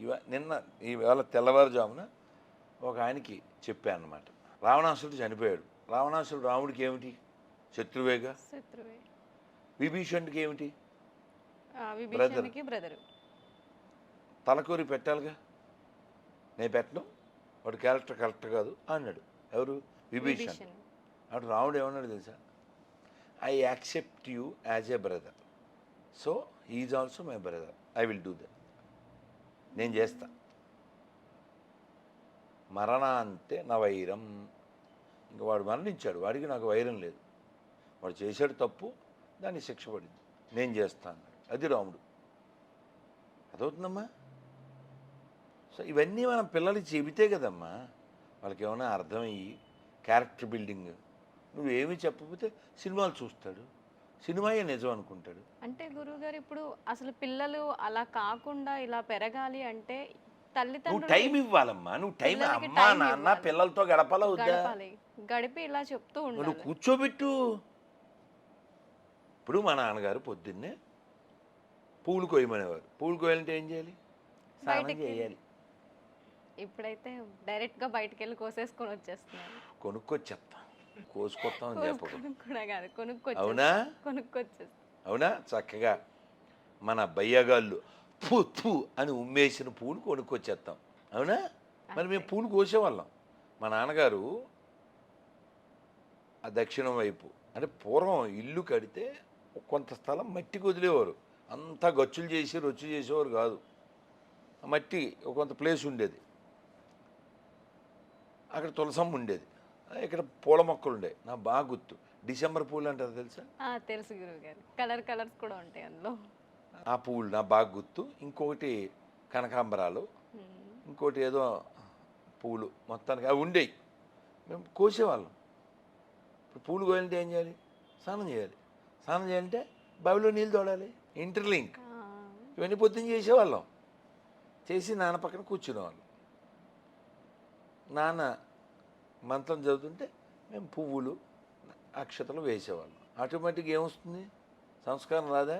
ఇవ నిన్న ఈవేళ తెల్లవారుజామున ఒక ఆయనకి చెప్పాను అనమాట రావణాసురుడు చనిపోయాడు. రావణాసురుడు రాముడికి ఏమిటి? శత్రువేగా? శత్రువే. విభీషణుడికి ఏమిటి? బ్రదరు. తలకూరి పెట్టాలిగా? నేను పెట్టను. వాడు క్యారెక్టర్ కరెక్ట్ కాదు అన్నాడు. ఎవరు? విభీషణ్ అటు రాముడు ఏమన్నాడు తెలుసా? I accept you as a brother. So is also my brother. I will do that. నేను చేస్తా. మరణ అంటే నా వైరం. ఇంకా వాడు మరణించాడు వాడికి నాకు వైరం లేదు. వాడు చేశాడు తప్పు దాన్ని శిక్ష పడింది. నేను చేస్తాను అది రాముడు. అదవుతుందమ్మా సో ఇవన్నీ మనం పిల్లలకి చెబితే కదమ్మా వాళ్ళకి ఏమైనా అర్థమయ్యి క్యారెక్టర్ బిల్డింగ్. నువ్వేమీ చెప్పకపోతే సినిమాలు చూస్తాడు. సినిమాయే నిజం అనుకుంటాడు. అంటే గురువుగారు ఇప్పుడు అసలు పిల్లలు అలా కాకుండా ఇలా పెరగాలి అంటే నువ్వు టైం ఇవ్వాలమ్మా. నువ్వు టైం అమ్మా నాన్న. పిల్లలతో గడపాలా వద్దా? గడిపి ఇలా చెప్తూ నువ్వు ఉండాలి. కూర్చోబెట్టు. ఇప్పుడు మా నాన్నగారు పొద్దున్నే పూలు కొయ్యమనేవారు పూలు కొయ్యాలంటే ఏం చేయాలి? స్నానం చేయాలి. ఇప్పుడైతే డైరెక్ట్గా బయటకు వెళ్ళి కోసేసుకొని వచ్చేస్తున్నారు. కొనుక్కొచ్చేస్తాం కోసుకొస్తామని చెప్పకు. కోసుకోవడం కూడా కాదు కొనుక్కొచ్చి అవునా? కొనుక్కొచ్చేస్తాం. అవునా? చక్కగా మన బయ్యగాళ్ళు ఫు ఫు అని ఉమ్మేసిన పూలు కొనుక్కొచ్చేస్తాం అవునా? మరి మేము పూలు కోసేవాళ్ళం. మా నాన్నగారు ఆ దక్షిణం వైపు అంటే పూర్వం ఇల్లు కడితే కొంత స్థలం మట్టికి వదిలేవారు అంతా గచ్చులు చేసి రొచ్చు చేసేవారు కాదు. మట్టి ఒక కొంత ప్లేస్ ఉండేది. అక్కడ తులసమ్మ ఉండేది. ఇక్కడ పూల మొక్కలు ఉండేవి నా బాగా గుర్తు. డిసెంబర్ పూలు అంటారు తెలుసా? తెలుసు గురువు గారు కలర్ కలర్స్ కూడా ఉంటాయి అందులో. ఆ పువ్వులు నా బాగా గుర్తు. ఇంకొకటి కనకాంబరాలు. ఇంకోటి ఏదో పువ్వులు మొత్తానికి అవి ఉండేవి మేము కోసేవాళ్ళం. ఇప్పుడు పూలు కోయాలంటే ఏం చేయాలి? స్నానం చేయాలి. స్నానం చేయాలంటే బావిలో నీళ్ళు తోడాలి. ఇంటర్లింక్. ఇవన్నీ పొద్దున్న చేసేవాళ్ళం. చేసి నాన్న పక్కన కూర్చునేవాళ్ళం. నాన్న మంత్రం చదువుతుంటే మేము పువ్వులు అక్షతలు వేసేవాళ్ళం. ఆటోమేటిక్గా ఏమొస్తుంది? సంస్కారం రాదా?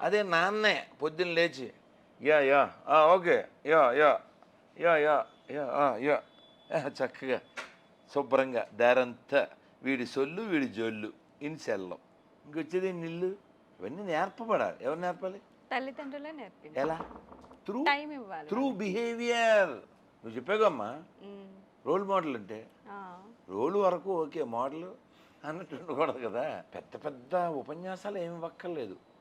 అదే నాన్నే పొద్దున్న లేచి yeah yeah ah, okay yeah yeah yeah yeah yeah yeah చక్కగా శుభ్రంగా దారంతా వీడి సొల్లు వీడి జొల్లు ఇన్ సెల్లం. ఇంకొచ్చేది నిల్లు? ఇవన్నీ నేర్పబడాలి. ఎవరు నేర్పాలి? తల్లిదండ్రులే నేర్పించాలి. ఎలా? త్రూ త్రూ బిహేవియర్ నువ్వు చెప్పాగమ్మా ఉమ్. రోల్ మోడల్ అంటే రోల్ వరకు ఓకే మోడల్ అన్నట్టు ఉండకూడదు కదా. పెద్ద పెద్ద ఉపన్యాసాలు ఏమి ఇవ్వక్కర్లేదు.